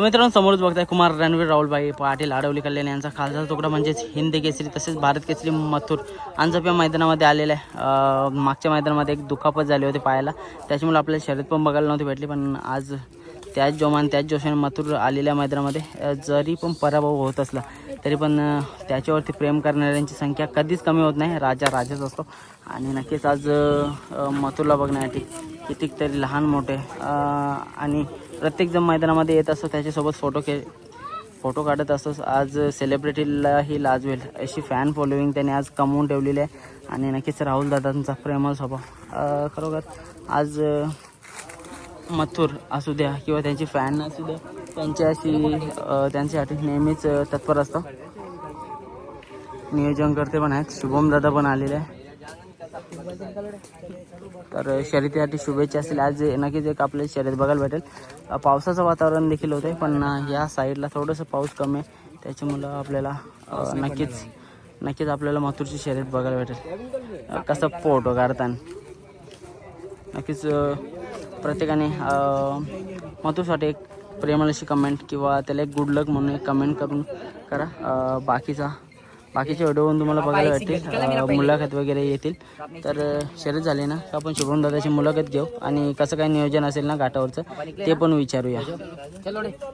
मित्रांनो समोरच बघताय कुमार रणवीर राहुलबाई पाटील आडवली कल्याण यांचा खालचा तुकडा म्हणजेच हिंद केसरी तसेच भारत केसरी मथुर. अंजप मैदानामध्ये आलेला आहे. मागच्या मैदानामध्ये एक दुखापत झाली होती पायाला त्याच्यामुळे आपल्याला शर्यत पण बघायला नव्हती भेटली पण आज त्याच जोमान त्याच जोशाने मथुर आलेल्या मैदानामध्ये जरी पण पराभव होत असला तरी पण त्याच्यावरती प्रेम करणाऱ्यांची संख्या कधीच कमी होत नाही. राजा राजाच असतो. आणि नक्कीच आज मथुरला बघण्यासाठी कितीक तरी लहान मोठे. आणि प्रत्येकजण मैदानामध्ये येत असतो त्याच्यासोबत फोटो के फोटो काढत असतोच आज सेलिब्रिटीलाही लाजवेल अशी फॅन फॉलोईंग त्याने आज कमवून ठेवलेली आहे. आणि नक्कीच राहुल दादांचा प्रेमळ स्वभाव. खरोखर आज मथुर असू द्या किंवा त्यांची फॅन असू द्या त्यांच्याशी त्यांच्यासाठी नेहमीच तत्पर असतं. नियोजन करते पण आहेत. शुभम दादा पण आलेले आहे तर शर्यतीसाठी शुभेच्छा असतील. आज नक्कीच एक आपल्याला शर्यत बघायला भेटेल. पावसाचं वातावरण देखील होतं पण या साईडला थोडंसं पाऊस कमी आहे. त्याच्यामुळं आपल्याला नक्कीच नक्कीच आपल्याला माथूरची शर्यत बघायला भेटेल. कसं फोटो काढताना. नक्कीच प्रत्येकाने माथूरसाठी एक प्रेमळ अशी कमेंट किंवा त्याला एक गुड लक म्हणून एक कमेंट करून करा. बाकीचा बाकीचे व्हिडिओ तुम्हाला बघायला भेटतील. मुलाखत वगैरे येतील. तर शर्यत झाली ना तर आपण शुभम दादाची मुलाखत घेऊ आणि कसं काय नियोजन असेल ना घाटावरचं ते पण विचारूया.